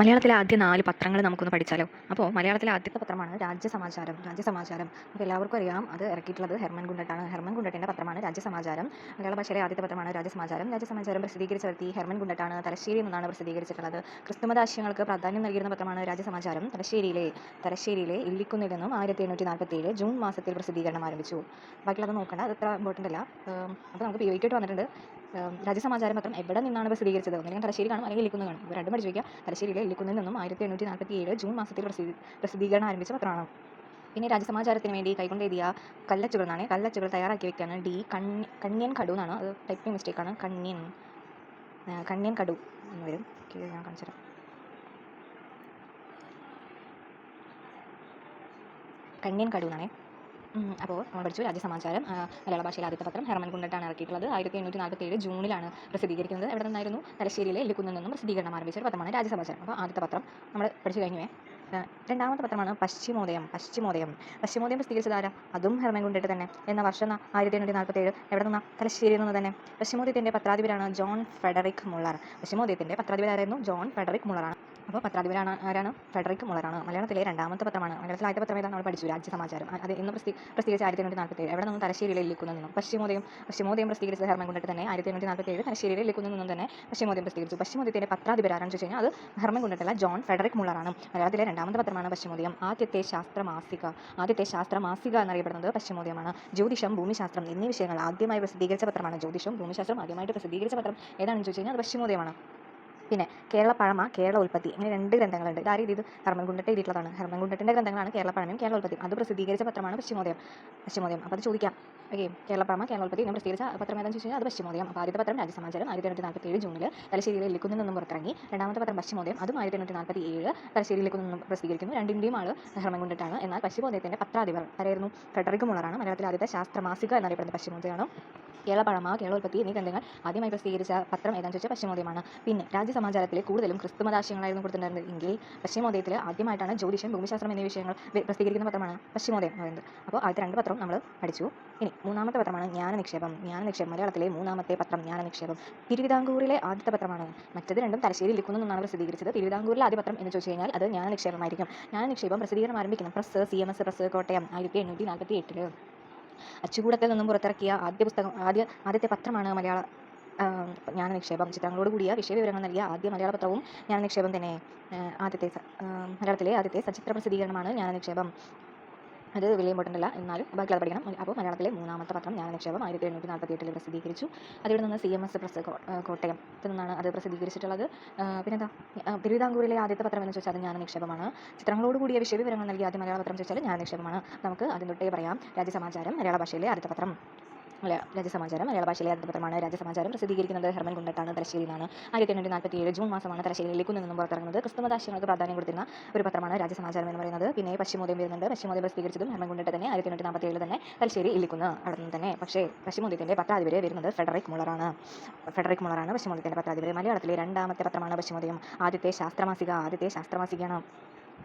മലയാളത്തിലെ ആദ്യ നാല് പത്രങ്ങൾ നമുക്കൊന്ന് പഠിച്ചാലോ? അപ്പോൾ മലയാളത്തിലെ ആദ്യത്തെ പത്രമാണ് രാജ്യസമാചാരം രാജ്യസമാചാരം നമുക്ക് എല്ലാവർക്കും അറിയാം അത് ഇറക്കിയിട്ടുള്ളത് ഹെർമൻ ഗുണ്ടട്ടാണ്. ഹെർമൻ ഗുണ്ടട്ടിന്റെ പത്രമാണ് രാജ്യസമാചാരം മലയാള ഭാഷയിലെ ആദ്യത്തെ പത്രമാണ് രാജ്യസമാചാരം രാജ്യസമാചാരം പ്രസിദ്ധീകരിച്ച വ്യക്തി ഹെർമൻ ഗുണ്ടട്ടാണ്. തലശ്ശേരി നിന്നാണ് പ്രസിദ്ധീകരിച്ചിട്ടുള്ളത്. ക്രിസ്തുമതാശയങ്ങൾക്ക് പ്രാധാന്യം നൽകിയിരുന്ന പത്രമാണ് രാജ്യസമാചാരം തലശ്ശേരിയിലെ തലശ്ശേരിയിലെ ഇല്ലിക്കുന്നിൽ നിന്നും ആയിരത്തി എണ്ണൂറ്റി നാൽപ്പത്തി ഏഴ് ജൂൺ മാസത്തിൽ പ്രസിദ്ധീകരണം ആരംഭിച്ചു. ബാക്കിയുള്ളത് നോക്കണ്ട അത് അത്ര ഇമ്പോർട്ടന്റ് അല്ല. അപ്പോൾ നമുക്ക് പി വൈക്കിട്ട് വന്നിട്ടുണ്ട്. രാജ്യസമാചാരം പത്രം എവിടെ നിന്നാണ് പ്രസിദ്ധീകരിച്ചത് ഒന്നിനും തലശ്ശേരി കാണും അല്ലെങ്കിൽ ഇല്ലിക്കുന്ന് കാണും. രണ്ടും പഠിച്ചു വയ്ക്കുക. തലശ്ശേരിയിലെ ഇല്ലിക്കുന്നിൽ നിന്നും ആയിരത്തി എണ്ണൂറ്റി നാൽപ്പത്തി ഏഴ് ജൂൺ മാസത്തിൽ പ്രസിദ്ധീ പ്രസിദ്ധീകരണം ആരംഭിച്ച പത്രമാണ്. പിന്നെ രാജ്യസമാചാരത്തിന് വേണ്ടി കൈകൊണ്ട് എഴുതിയ കല്ലച്ചുകൾ എന്നാണ് കല്ലച്ചുകൾ തയ്യാറാക്കി വെക്കുകയാണ് ഡി കണ്യ കണ്യൻ കടു എന്നാണ്. അത് ടൈപ്പിംഗ് മിസ്റ്റേക്കാണ് കണ്യൻ കണ്യൻ കടു എന്ന് വരും. ഞാൻ കാണിച്ചു തരാം. കണ്യൻ കടു എന്നാണേ. അപ്പോൾ നമ്മൾ പഠിച്ചു രാജ്യസമാചാരം മലയാള ഭാഷയിലെ ആദ്യത്തെ പത്രം ഹെർമൻ കുണ്ടട്ടാണ് ഇറക്കിയിട്ടുള്ളത്. ആയിരത്തി എണ്ണൂറ്റി നാൽപ്പത്തി ഏഴ് ജൂണിലാണ് പ്രസിദ്ധീകരിക്കുന്നത്. എവിടെ നിന്നായിരുന്നു തലശ്ശേരിയിലെ എല്ലിക്കുന്നിൽ നിന്നും പ്രസിദ്ധീകരണം ആരംഭിച്ച ഒരു പത്രമാണ് രാജ്യസമാചാരം അപ്പോൾ ആദ്യത്തെ പത്രം നമ്മൾ പഠിച്ചു കഴിഞ്ഞുവേ രണ്ടാമത്തെ പത്രമാണ് പശ്ചിമോദയം പശ്ചിമോദയം. പശ്ചിമോദയം പ്രസിദ്ധീകരിച്ചത് ആരാ? അതും ഹെർമൻ ഗുണ്ടേട്ട് തന്നെ. എന്ന വർഷം ആയിരത്തി എണ്ണൂറ്റി നാൽപ്പത്തി ഏഴ് എവിടെ നിന്നാ? തലശ്ശേരിയിൽ നിന്ന് തന്നെ. പശ്ചിമോദയത്തിന്റെ പത്രാധിപരാണ് ജോൺ ഫെഡറിക് മുള്ളർ. പശ്ചിമോദയത്തിന്റെ പത്രാധിപരായിരുന്നു ജോൺ ഫെഡറിക് മുള്ളറാണ് അപ്പോൾ പത്രാധിപരാണ് ആരാണ്? ഫെഡറിക് മുള്ളറാണ് മലയാളത്തിലെ രണ്ടാമത്തെ പത്രമാണ്. മലയാളത്തിലെ ആദ്യത്തെ പത്രം ഏതാണ്? നമ്മൾ പഠിച്ചു. രാജ്യ സമാചാരം. അത് ഇന്ന് പ്രസി പ്രസിദ്ധീകരിച്ച ആയിരത്തി എണ്ണൂറ്റി നാൽപ്പത്തി ഏഴ് എവിടെ നിന്നും? തലശ്ശേരിയിലെ ഇല്ലിക്കുന്നിൽ നിന്നും. പശ്ചിമോദയം പശ്ചിമോദയം പ്രസിദ്ധീകരിച്ച ഹെർമൻ കൊണ്ടിട്ട് തന്നെ. ആയിരത്തി എണ്ണൂറ്റി നാൽപ്പത്തി ഏഴ് തലശ്ശേരിയിലെ ഇല്ലിക്കുന്നിൽ നിന്നും തന്നെ പശ്ചിമോദയം പ്രസിദ്ധീകരിച്ചു. പശ്ചിമോദയത്തിന്റെ പത്രാധിപരാണെന്ന് ചോദിച്ചു കഴിഞ്ഞാൽ അത് ഹെർമൻ കുണ്ടിട്ടല്ല ജോൺ ഫെഡറിക് മുള്ളറാണ് മലയാളത്തിലെ രണ്ടാമത്തെ പത്രമാണ് പശ്ചിമോദയം. ആദ്യത്തെ ശാസ്ത്ര മാസിക ആദ്യത്തെ ശാസ്ത്ര മാസിക എന്നറിയപ്പെടുന്നത് പശ്ചിമോദയമാണ്. ജ്യോതിഷം ഭൂമിശാസ്ത്രം എന്നീ വിഷയങ്ങൾ ആദ്യമായി പ്രസിദ്ധീകരിച്ച പത്രമാണ് ജ്യോതിഷം ഭൂമിശാസ്ത്രം ആദ്യമായിട്ട് പ്രസിദ്ധീകരിച്ച പത്രം. ഏതാണെന്ന് ചോദിച്ചു കഴിഞ്ഞാൽ അത് പശ്ചിമോദയമാണ്. പിന്നെ കേരള പഴമ കേരള ഉൽപ്പത്തി ഇങ്ങനെ രണ്ട് ഗ്രന്ഥങ്ങളുണ്ട്. ഇതാരും ഇത് ഹർമ്മൻകുണ്ടട്ട് എഴുതിയിട്ടുള്ളതാണ്. ഹർമൻകുണ്ടട്ടിന്റെ ഗ്രന്ഥങ്ങളാണ് കേരള പഴമയും കേരള ഉൽപ്പത്തിയും. അത് പ്രസിദ്ധീകരിച്ച പത്രമാണ് പശ്ചിമോദയം. പശ്ചിമോദയം. അപ്പോൾ അത് ചോദിക്കാം. ഓക്കെ കേരള പഴമ കേരള ഉൽപ്പത്തി ഇങ്ങനെ പ്രസിദ്ധീകരിച്ച പത്രം ഏതാണെന്ന് ചോദിച്ചു അത് പശ്ചിമോദയം. അപ്പോൾ ആദ്യത്തെ പത്രം രാജ്യസമാചാരം ആയിരത്തി എണ്ണൂറ്റി നാൽപ്പത്തി ഏഴ് ജൂണിൽ തലശ്ശേരിയിലെ ലിക്കുന്നിൽ നിന്നും പുറത്തിറങ്ങി. രണ്ടാമത്തെ പത്രം പശ്ചിമോദയം അതും ആയിരത്തി എണ്ണൂറ്റി നാൽപ്പത്തി ഏഴ് തലശ്ശേരിയിലേക്ക് നിന്നും പ്രസിദ്ധീകരിക്കുന്നു രണ്ടിന്റെയും ആൾ എന്നാൽ പശ്ചിമോദയത്തിന്റെ പത്രാധിപർ ആരായിരുന്നു ഫെഡറിക് മുളറാണ് മലയാളത്തിലെ ആദ്യത്തെ ശാസ്ത്ര മാസിക എന്നറിയപ്പെടുന്നത് പശ്ചിമോദയമാണ്. കേരള പഴമ കേരള ഉൽപ്പത്തി എന്നീ ഗ്രന്ഥങ്ങൾ ആദ്യമായി പ്രസിദ്ധീകരിച്ച പത്രം ഏതാണെന്ന് ചോദിച്ചാൽ പശ്ചിമോദയമാണ്. പിന്നെ രാജ്യസമാചാരത്തിലെ കൂടുതലും ക്രിസ്തുമതാശയങ്ങളായിരുന്നു കൊടുത്തിട്ടുണ്ടായിരുന്നത്. എങ്കിൽ പശ്ചിമോദയത്തിൽ ആദ്യമായിട്ടാണ് ജ്യോതിഷം ഭൂമിശാസ്ത്രം എന്നീ വിഷയങ്ങൾ പ്രസിദ്ധീകരിക്കുന്ന പത്രമാണ് പശ്ചിമോദയം എന്ന് പറയുന്നത്. അപ്പോൾ ആദ്യത്തെ രണ്ട് പത്രം നമ്മൾ പഠിച്ചു. ഇനി മൂന്നാമത്തെ പത്രമാണ് ജ്ഞാന നിക്ഷേപം ജ്ഞാന നിക്ഷേപം മലയാളത്തിലെ മൂന്നാമത്തെ പത്രം ജ്ഞാന നിക്ഷേപം തിരുവിതാംകൂറിലെ ആദ്യത്തെ പത്രമാണ്. മറ്റത് രണ്ടും തലശ്ശേരി ലിക്കുന്നു എന്നാണ് പ്രസിദ്ധീകരിച്ചത്. തിരുവിതാംകൂറിലെ ആദ്യ പത്രം എന്ന് ചോദിച്ചു കഴിഞ്ഞാൽ അത് ജ്ഞാന നിക്ഷേപമായിരിക്കും ജ്ഞാന നിക്ഷേപം പ്രസിദ്ധീകരണം ആരംഭിക്കുന്നത് press C M S press Kottayam ആയിരത്തി എണ്ണൂറ്റി നാൽപ്പത്തി എട്ടിൽ അച്ചുകൂടത്തിൽ നിന്നും പുറത്തിറക്കിയ ആദ്യ പുസ്തകം ആദ്യ ആദ്യത്തെ പത്രമാണ് മലയാള ജ്ഞാന നിക്ഷേപം ചിത്രങ്ങളോട് കൂടിയ വിഷയവിവരങ്ങൾ നൽകിയ ആദ്യ മലയാള പത്രവും ജ്ഞാന നിക്ഷേപം തന്നെ ആദ്യത്തെ മലയാളത്തിലെ ആദ്യത്തെ സചിത്ര പ്രസിദ്ധീകരണമാണ് ജ്ഞാന നിക്ഷേപം. അത് വലിയ അല്ല. എന്നാലും ബാക്കി പഠിക്കണം. അപ്പോൾ മലയാളത്തിലെ മൂന്നാമത്തെ പത്രം ഞാൻ നിക്ഷേപം ആയിരത്തി എണ്ണൂറ്റി നാൽപ്പത്തി എട്ടിൽ പ്രസിദ്ധീകരിച്ചു. അതിവിടെ നിന്ന് C M S press Kottayam നിന്നാണ് അത് പ്രസിദ്ധീകരിച്ചിട്ടുള്ളത്. പിന്നെന്താ? തിരുവിതാംകൂറിലെ ആദ്യത്തെ പത്രം എന്ന് ചോദിച്ചാൽ അത് ഞാൻ നിക്ഷേപമാണ്. ചിത്രങ്ങളോട് കൂടിയ വിഷയവിവരങ്ങൾ നൽകിയ ആദ്യ മലയാള പത്രം ചോദിച്ചാൽ ഞാൻ നിക്ഷേപമാണ്. നമുക്ക് തൊട്ടേ പറയാം. രാജ്യസമാചാരം മലയാള ഭാഷയിലെ ആദ്യത്തെ പത്രം. രാജ്യസമാചാരം മലയാള ഭാഷയിലെ ആദ്യത്തെ പത്രമാണ് രാജ്യസമാചാരം. പ്രസിദ്ധീകരിക്കുന്നത് ഹെർമൻ ഗുണ്ടട്ടാണ് തലശ്ശേരിയിലാണ് നിന്നാണ് ആയിരത്തി എണ്ണൂറ്റി നാൽപ്പത്തി ഏഴ് ജൂൺ മാസമാണ് തലശ്ശേരിയിലേക്ക് നിന്നും പുറത്തിറങ്ങുന്നത്. ക്രിസ്തുമതാശയങ്ങൾക്ക് പ്രാധാന്യം കൊടുത്തിരുന്ന ഒരു പത്രമാണ് രാജ്യസമാചാരം എന്ന് പറയുന്നത്. പിന്നെ പശ്ചിമോദയം വരുന്നുണ്ട്. പശ്ചിമോദയം പ്രസിദ്ധീകരിച്ചതും ഹെർമൻ ഗുണ്ടട്ട തന്നെ ആയിരത്തി എണ്ണൂറ്റി നാൽപ്പത്തി ഏഴ് തന്നെ തലശ്ശേരി ഇല്ലിക്കുന്ന് അവിടെ നിന്ന് തന്നെ. പക്ഷേ പശ്ചിമോദയത്തിന്റെ പത്രാധിപരെ വരുന്നത് ഫെഡറിക് മുളറാണ്. ഫെഡറിക് മുളറാണ് പശ്ചിമോദയത്തിന്റെ പത്രാധിപരെ. മലയാളത്തിലെ രണ്ടാമത്തെ പത്രമാണ് പശ്ചിമോദയം. ആദ്യത്തെ ശാസ്ത്രമാസിക. ആദ്യത്തെ ശാസ്ത്രമാസികയാണ്.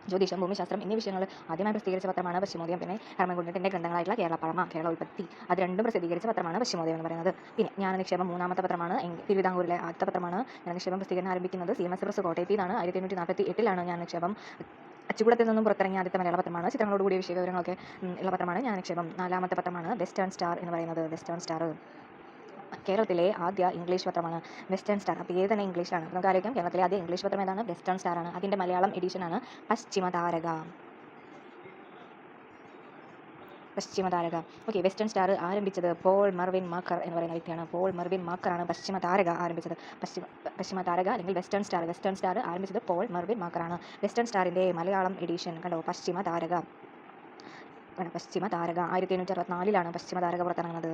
ജ്യോതിഷം ഭൂമിശാസ്ത്രം എന്നീ വിഷയങ്ങൾ ആദ്യമായി പ്രസിദ്ധീകരിച്ച പത്രമാണ് പശ്ചിമോദയം. പിന്നെ ഹർമൻകുണ്ടത്തിന്റെ ഗ്രന്ഥങ്ങളായിട്ടുള്ള കേരള പഴമ കേരള ഉൽപ്പത്തി അത് രണ്ടും പ്രസിദ്ധീകരിച്ച പത്രമാണ് പശ്ചിമോദയം എന്ന് പറയുന്നത്. പിന്നെ ജ്ഞാന നിക്ഷേപം മൂന്നാമത്തെ പത്രമാണ് തിരുവിതാംകൂറിലെ ആദ്യത്തെ പത്രമാണ്. ജ്ഞാന നിക്ഷേപം പ്രസിദ്ധീകരണം ആരംഭിക്കുന്നത് സി എം എസ് പ്രസ് കോട്ടയത്തിൽ നിന്നാണ്. ആയിരത്തി എണ്ണൂറ്റി നാൽപ്പത്തി എട്ടിലാണ് ഞാൻ നിക്ഷേപം അച്ചുകൂടത്തിൽ നിന്നും പുറത്തിറങ്ങിയ ആദ്യത്തെ മലയാള പത്രമാണ്. ചിത്രങ്ങളോടുകൂടിയ വിഷയ വിവരങ്ങളൊക്കെ ഉള്ള പത്രമാണ്. ഞാൻ നിക്ഷേപം നാലാമത്തെ പത്രമാണ് വെസ്റ്റേൺ സ്റ്റാർ എന്ന് പറയുന്നത്. Western Star. കേരളത്തിലെ ആദ്യ ഇംഗ്ലീഷ് പത്രമാണ് വെസ്റ്റേൺ സ്റ്റാർ. അപ്പോൾ ഏത് തന്നെ ഇംഗ്ലീഷിലാണ് നമുക്ക് ആലോചിക്കാം കേരളത്തിലെ ആദ്യ ഇംഗ്ലീഷ് പത്രം ഏതാണ്? വെസ്റ്റേൺ സ്റ്റാർ ആണ്. അതിന്റെ Malayalam എഡിഷനാണ് Paschimatharaka Paschimatharaka okay Western Star ആരംഭിച്ചത് പോൾ മർവിൻ മാക്കർ എന്ന് പറയുന്ന വ്യക്തിയാണ്. പോൾ മർവിൻ മാക്കറാണ് പശ്ചിമതാരക ആരംഭിച്ചത്. പശ്ചിമ പശ്ചിമതാരക അല്ലെങ്കിൽ വെസ്റ്റേൺ സ്റ്റാർ. വെസ്റ്റേൺ സ്റ്റാർ ആരംഭിച്ചത് പോൾ മർവിൻ മാക്കറാണ് വെസ്റ്റേൺ സ്റ്റാറിന്റെ മലയാളം എഡിഷൻ കണ്ടോ? പശ്ചിമ താരക. ആണ് പശ്ചിമ താരക ആയിരത്തി എണ്ണൂറ്റി അറുപത്തിനാലിലാണ് പശ്ചിമ താരക പുറത്തിറങ്ങുന്നത്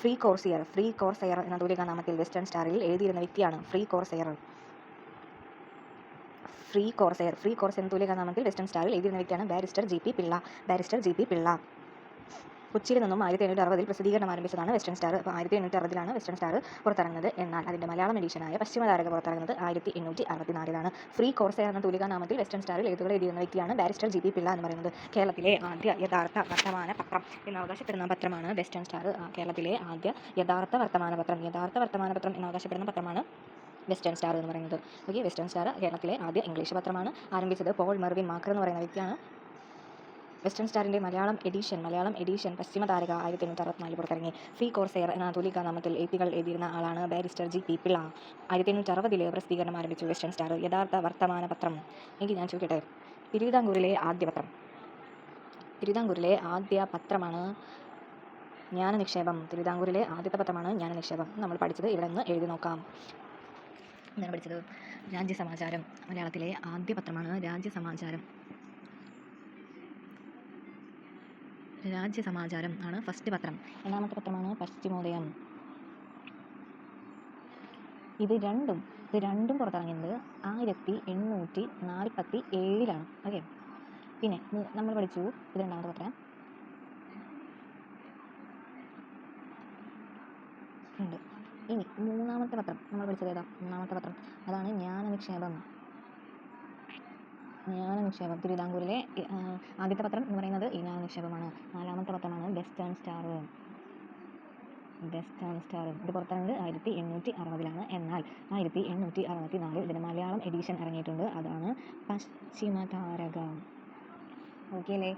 ഫ്രീ കോർസിയർ ഫ്രീ കോർസെയർ എന്ന തൂലിക വെസ്റ്റേൺ സ്റ്റാറിൽ എഴുതിയിരുന്ന വ്യക്തിയാണ് free corsair free corsair free course എന്ന തൂലിക വെസ്റ്റേൺ സ്റ്റാറിൽ എഴുതിയിരുന്ന വ്യക്തിയാണ് barrister G P Pillai barrister G P Pillai കൊച്ചിയിൽ നിന്നും ആയിരത്തി എണ്ണൂറ്റി അറുപതിൽ പ്രസിദ്ധീകരണം ആരംഭിച്ചതാണ് വെസ്റ്റേൺ സ്റ്റാർ. അപ്പോൾ ആയിരത്തി എണ്ണൂറ്റി അറുപതിലാണ് വെസ്റ്റേൺ സ്റ്റാർ പുറത്തിറങ്ങുന്നത് എന്നാൽ അതിന്റെ മലയാളം എഡീഷനായ പശ്ചിമ താരക പുറത്തിറങ്ങുന്നത് ആയിരത്തി എണ്ണൂറ്റി അറുപത്തിനാലിലാണ് ഫ്രീ കോഴ്സ് എന്ന തൂലിക നാമത്തിൽ വെസ്റ്റേൺ സ്റ്റാറിൽ എഴുതുകൾ എഴുതിയിരുന്ന വ്യക്തിയാണ് ബാരിസ്റ്റർ ജി പി പിള്ള എന്ന് പറയുന്നത്. കേരളത്തിലെ ആദ്യ യഥാർത്ഥ വർത്തമാന പത്രം എന്ന് അവകാശപ്പെടുന്ന പത്രമാണ് വെസ്റ്റേൺ സ്റ്റാർ. കേരളത്തിലെ ആദ്യ യഥാർത്ഥ വർത്തമാന പത്രം. യഥാർത്ഥ വർത്തമാന പത്രം എന്ന് അവകാശപ്പെടുന്ന പത്രമാണ് വെസ്റ്റേൺ സ്റ്റാർ എന്ന് പറയുന്നത്. ഓക്കെ വെസ്റ്റേൺ സ്റ്റാർ കേരളത്തിലെ ആദ്യ ഇംഗ്ലീഷ് പത്രമാണ് ആരംഭിച്ചത് പോൾ മെർവിൻ മാക്കർ എന്ന് പറയുന്ന വ്യക്തിയാണ്. വെസ്റ്റേൺ സ്റ്റാറിന്റെ മലയാളം എഡിഷൻ മലയാളം എഡിഷൻ പശ്ചിമ താരക ആയിരത്തി എണ്ണൂറ്റി അറുപത്തിനാലിൽ പുറത്തിറങ്ങി. ഫ്രീ കോർസെയർ എന്ന തൂലിക നാമത്തിൽ എഴുത്തുകൾ എഴുതിയിരുന്ന ആളാണ് ബാരിസ്റ്റർ ജി പി പിള്ള. ആയിരത്തി എണ്ണൂറ്റി അറുപതിൽ പ്രസിദ്ധീകരണം ആരംഭിച്ചു വെസ്റ്റേൺ സ്റ്റാർ യഥാർത്ഥ വർത്തമാന പത്രം. എങ്കിൽ ഞാൻ ചോദിക്കട്ടെ? തിരുവിതാംകൂറിലെ ആദ്യ പത്രം. തിരുവിതാംകൂറിലെ ആദ്യ പത്രമാണ് ജ്ഞാന നിക്ഷേപം തിരുവിതാംകൂറിലെ ആദ്യത്തെ പത്രമാണ് ജ്ഞാന നിക്ഷേപം നമ്മൾ പഠിച്ചത് ഇവിടെ നിന്ന് എഴുതി നോക്കാം. എന്താണ് പഠിച്ചത്? രാജ്യസമാചാരം. മലയാളത്തിലെ ആദ്യ പത്രമാണ് രാജ്യസമാചാരം. രാജ്യസമാചാരം ആണ് ഫസ്റ്റ് പത്രം. രണ്ടാമത്തെ പത്രമാണ് പശ്ചിമോദയം. ഇത് രണ്ടും ഇത് രണ്ടും പുറത്തിറങ്ങിയത് ആയിരത്തി എണ്ണൂറ്റി നാൽപ്പത്തി ഏഴിലാണ് ഓക്കെ പിന്നെ നമ്മൾ പഠിച്ചു ഇത് രണ്ടാമത്തെ പത്രം. ഉണ്ട്. ഇനി മൂന്നാമത്തെ പത്രം. നമ്മൾ പഠിച്ചത് ഏതാ? മൂന്നാമത്തെ പത്രം. അതാണ് ജ്ഞാന നിക്ഷേപം ജ്ഞാന നിക്ഷേപം തിരുവിതാംകൂറിലെ ആദ്യത്തെ പത്രം എന്ന് പറയുന്നത് ഈ ജ്ഞാന നിക്ഷേപമാണ്. നാലാമത്തെ പത്രമാണ് വെസ്റ്റേൺ സ്റ്റാർ വെസ്റ്റേൺ സ്റ്റാർ ഇത് പുറത്തിറങ്ങുന്നത് ആയിരത്തി എണ്ണൂറ്റി അറുപതിലാണ്. എന്നാൽ ആയിരത്തി എണ്ണൂറ്റി അറുപത്തി നാലിൽ ഇതിന് മലയാളം എഡിഷൻ ഇറങ്ങിയിട്ടുണ്ട്. അതാണ് പശ്ചിമതാരക. ഓക്കെ അല്ലേ?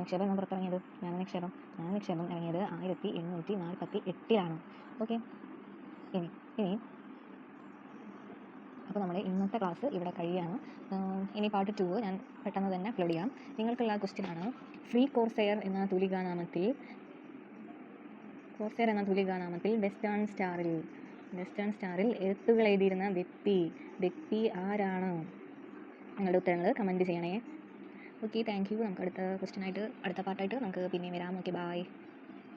നിക്ഷേപം എന്ന് പുറത്തിറങ്ങിയത്? ജ്ഞാന നിക്ഷേപം. ജ്ഞാന നിക്ഷേപം ഇറങ്ങിയത് ആയിരത്തി എണ്ണൂറ്റി നാൽപ്പത്തി എട്ടിലാണ്. ഓക്കെ ഇനി ഇനി അപ്പോൾ ഇന്നത്തെ ക്ലാസ് ഇവിടെ കഴിയുകയാണ് ഇനി പാർട്ട് ടു ഞാൻ പെട്ടെന്ന് തന്നെ അപ്ലോഡ് ചെയ്യാം. നിങ്ങൾക്കുള്ള ക്വസ്റ്റ്യൻ ആണ്. ഫ്രീ കോർസെയർ എന്ന തൂലികാനാമത്തിൽ കോർസെയർ എന്ന തൂലികാനാമത്തിൽ വെസ്റ്റേൺ സ്റ്റാറിൽ വെസ്റ്റേൺ സ്റ്റാറിൽ എഴുത്തുകൾ എഴുതിയിരുന്ന വ്യക്തി വ്യക്തി ആരാണ്? നിങ്ങളുടെ ഉത്തരങ്ങൾ കമന്റ് ചെയ്യണേ. ഓക്കെ താങ്ക് യു നമുക്ക് അടുത്ത ക്വസ്റ്റ്യൻ ആയിട്ട് അടുത്ത പാർട്ടായിട്ട് നമുക്ക് പിന്നെ വരാം. Okay bye